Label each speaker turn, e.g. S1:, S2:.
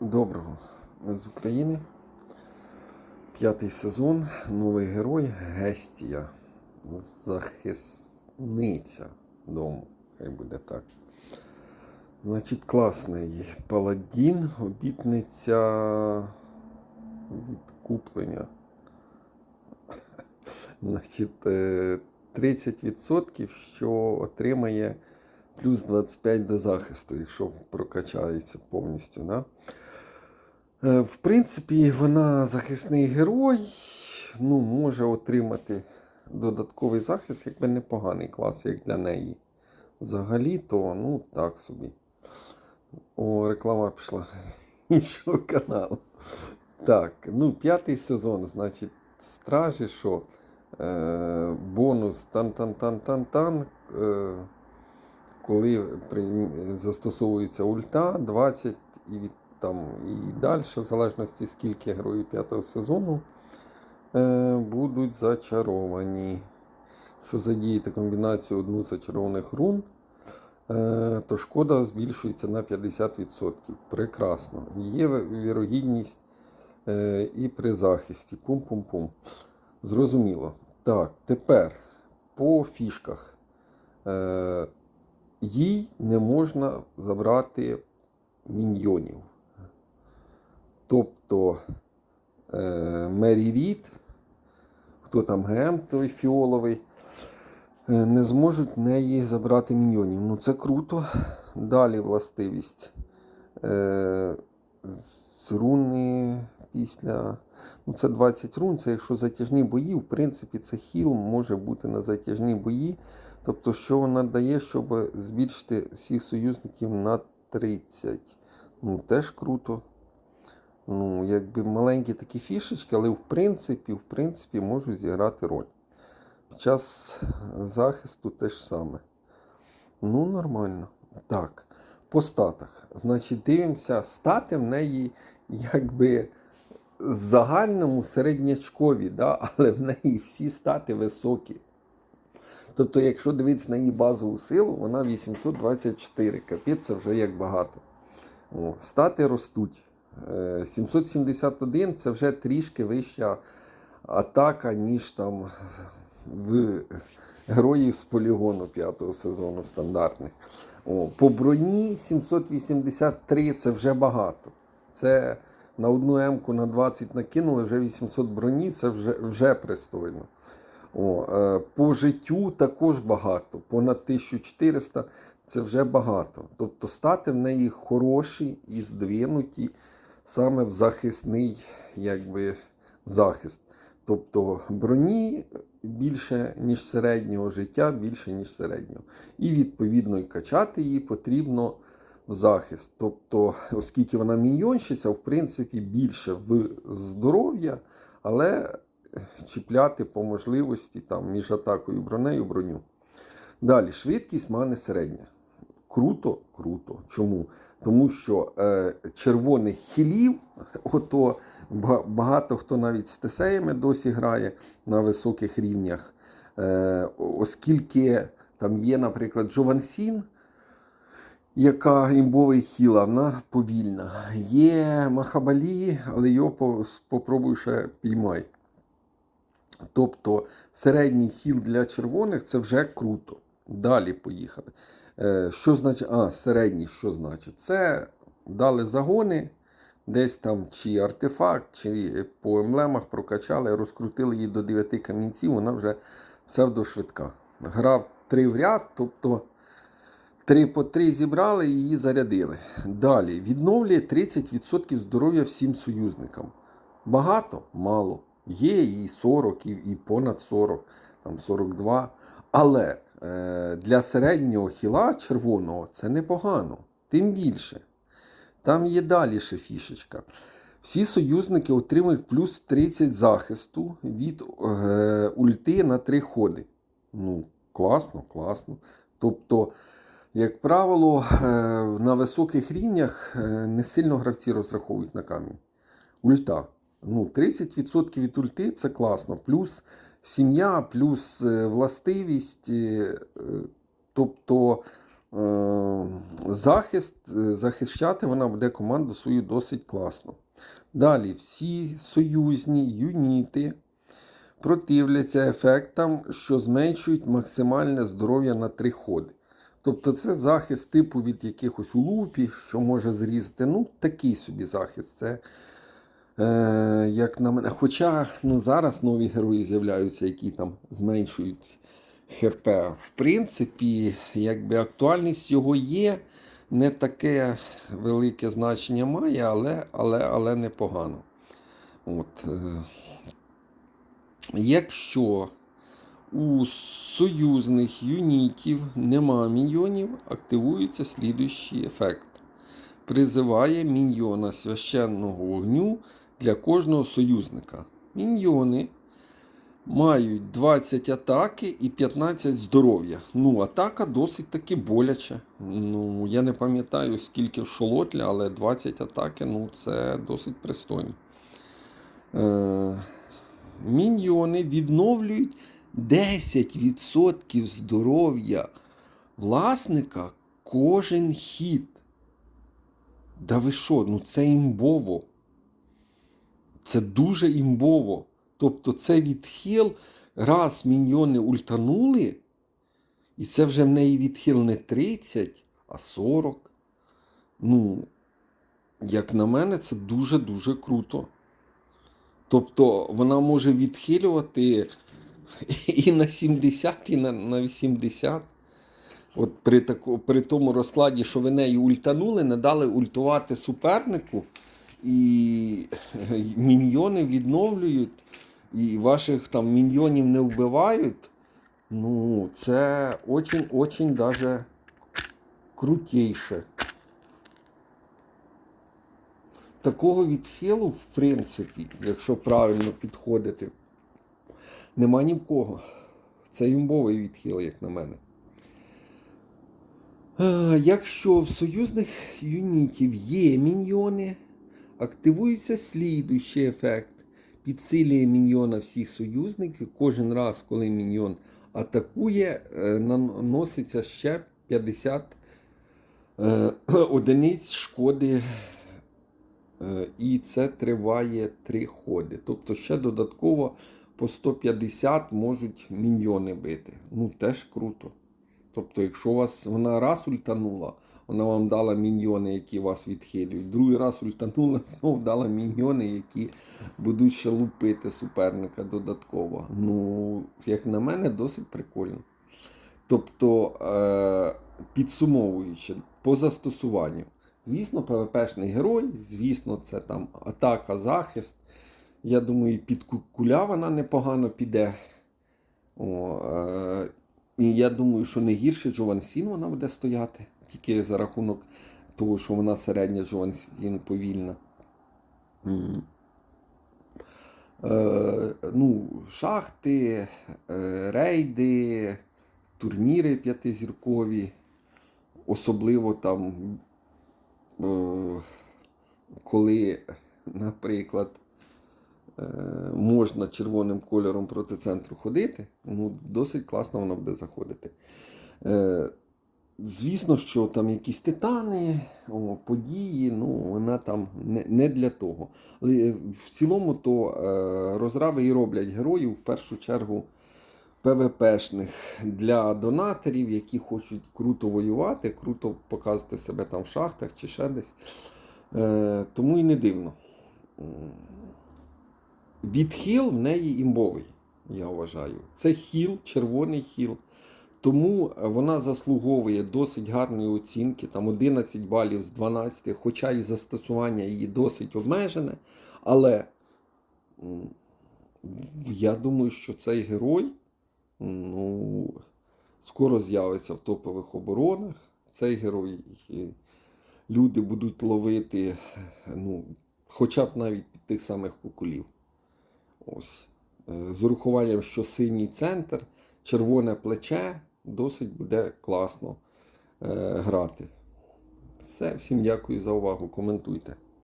S1: Доброго. З України. П'ятий сезон. Новий герой Гестія. Захисниця дому. Хай буде так. Значить, класний паладін, обітниця відкуплення. Значить, е, 30%, що отримає плюс 25 до захисту, якщо прокачається повністю. Да? Е, В принципі, вона захисний герой, ну, може отримати додатковий захист, якби непоганий клас, як для неї. Взагалі, то ну так собі. О, реклама пішла іншого каналу. Так, ну, п'ятий сезон, значить, стражі, що е, бонус тан-тан-тан-тан-тан. Е, коли при, застосовується ульта 20 і від там і далі, в залежності скільки героїв п'ятого сезону е, будуть зачаровані. Якщо задіяти комбінацію одну з зачарованих рун, е, то шкода збільшується на 50%. Прекрасно. Є вірогідність е, і при захисті. Пум-пум-пум. Зрозуміло. Так, тепер по фішках. Їй не можна забрати міньйонів. Тобто е, Мері Рід, хто там ГМ той фіоловий, е, не зможуть неї забрати міньйонів. Ну це круто. Далі властивість. Е, з руни після. Ну, це 20 рун, це якщо затяжні бої, в принципі, це хіл може бути на затяжні бої. Тобто, що вона дає, щоб збільшити всіх союзників на 30. Ну, теж круто. Ну, якби маленькі такі фішечки, але в принципі, в принципі, можуть зіграти роль. Під час захисту те ж саме. Ну, нормально. Так, по статах. Значить, дивимося, стати в неї якби в загальному середнячкові, да? але в неї всі стати високі. Тобто, якщо дивитися на її базову силу, вона 824. Капець, це вже як багато. О, стати ростуть. Е, 771 це вже трішки вища атака, ніж там в героїв з полігону п'ятого сезону стандартних. О, по броні 783 це вже багато. Це на одну М-ку на 20 накинули, вже 800 броні, це вже, вже пристойно. О, е, по життю також багато. Понад 1400 це вже багато. Тобто стати в неї хороші і здвинуті саме в захисний якби, захист. Тобто броні більше, ніж середнього життя, більше, ніж середнього. І відповідно і качати її потрібно в захист. Тобто, оскільки вона міньйонщиця, в принципі, більше в здоров'я, але чіпляти по можливості там, між атакою бронею броню. Далі, швидкість мани середня. Круто, круто. Чому? Тому що е, червоних хілів, ото багато хто навіть з тесеями досі грає на високих рівнях. Е, оскільки там є, наприклад, Джовансін, яка імбовий хіла, вона повільна. Є Махабалі, але його по- попробуй ще піймай. Тобто середній хіл для червоних це вже круто. Далі поїхали. Е, Що значить? А, середній, що значить? Це дали загони, десь там чи артефакт, чи по емблемах прокачали, розкрутили її до 9 камінців, вона вже псевдошвидка. Грав 3 в ряд, тобто 3 по 3 зібрали і її зарядили. Далі відновлює 30% здоров'я всім союзникам. Багато? Мало. Є і 40, і, понад 40, там 42. Але для середнього хіла червоного це непогано. Тим більше. Там є далі ще фішечка. Всі союзники отримують плюс 30 захисту від е, ульти на 3 ходи. Ну, класно, класно. Тобто, як правило, е, на високих рівнях е, не сильно гравці розраховують на камінь. Ульта. Ну, 30% від ульти це класно. Плюс сім'я, плюс е, властивість. е, Тобто е, захист, захищати вона буде команду свою досить класно. Далі всі союзні юніти противляться ефектам, що зменшують максимальне здоров'я на три ходи. Тобто це захист типу від якихось улупів, що може зрізати. Ну, такий собі захист. Це, е, як на мене. Хоча ну, зараз нові герої з'являються, які там зменшують ХРП. В принципі, якби актуальність його є, не таке велике значення має, але, але, але непогано. От, е, якщо у союзних юнітів нема міньйонів, активується слідуючий ефект. Призиває міньйона священного вогню для кожного союзника. Міньйони мають 20 атаки і 15 здоров'я. Ну, атака досить таки боляча. Ну, я не пам'ятаю, скільки в шолотлі, але 20 атаки ну, це досить пристойно. Е, міньйони відновлюють 10% здоров'я власника кожен хід. Да ви що, ну це імбово. Це дуже імбово. Тобто це відхил, раз міньйони ультанули, і це вже в неї відхил не 30, а 40. Ну, як на мене, це дуже-дуже круто. Тобто вона може відхилювати і на 70, і на, на 80. От при, таку, при тому розкладі, що ви нею ультанули, не дали ультувати супернику, і міньйони відновлюють, і ваших там міньйонів не вбивають. Ну, це очень-очень даже крутейше. Такого відхилу, в принципі, якщо правильно підходити, нема ні в кого. Це імбовий відхил, як на мене. Е, Якщо в союзних юнітів є міньйони, активується слідуючий ефект. Підсилює міньйона всіх союзників. Кожен раз, коли міньйон атакує, е, наноситься ще 50 е, одиниць шкоди. Е, І це триває 3 ходи. Тобто ще додатково по 150 можуть міньйони бити. Ну, теж круто. Тобто, якщо у вас вона раз ультанула, вона вам дала міньйони, які вас відхилюють. Другий раз ультанула, знову дала міньйони, які будуть ще лупити суперника додатково. Ну, як на мене, досить прикольно. Тобто, е- підсумовуючи, по застосуванню. Звісно, ПВПшний герой, звісно, це там атака, захист. Я думаю, під куля вона непогано піде. О, е- і я думаю, що не гірше Джован Сін вона буде стояти, тільки за рахунок того, що вона середня Джован Сін повільна. М. Е, ну, шахти, е, рейди, турніри п'ятизіркові, особливо там, е, коли, наприклад, можна червоним кольором проти центру ходити, ну, досить класно воно буде заходити. Е, Звісно, що там якісь титани, події, ну, вона там не, для того. Але в цілому то е, розраби і роблять героїв в першу чергу ПВПшних для донаторів, які хочуть круто воювати, круто показувати себе там в шахтах чи ще десь. Е, тому і не дивно. Відхил в неї імбовий, я вважаю. Це хіл, червоний хіл. Тому вона заслуговує досить гарної оцінки, там 11 балів з 12, хоча і застосування її досить обмежене. Але я думаю, що цей герой ну, скоро з'явиться в топових оборонах. Цей герой е, люди будуть ловити, ну, хоча б навіть під тих самих кукулів. Ось. Е, З урахуванням, що синій центр, червоне плече, досить буде класно е, грати. Все, всім дякую за увагу. Коментуйте.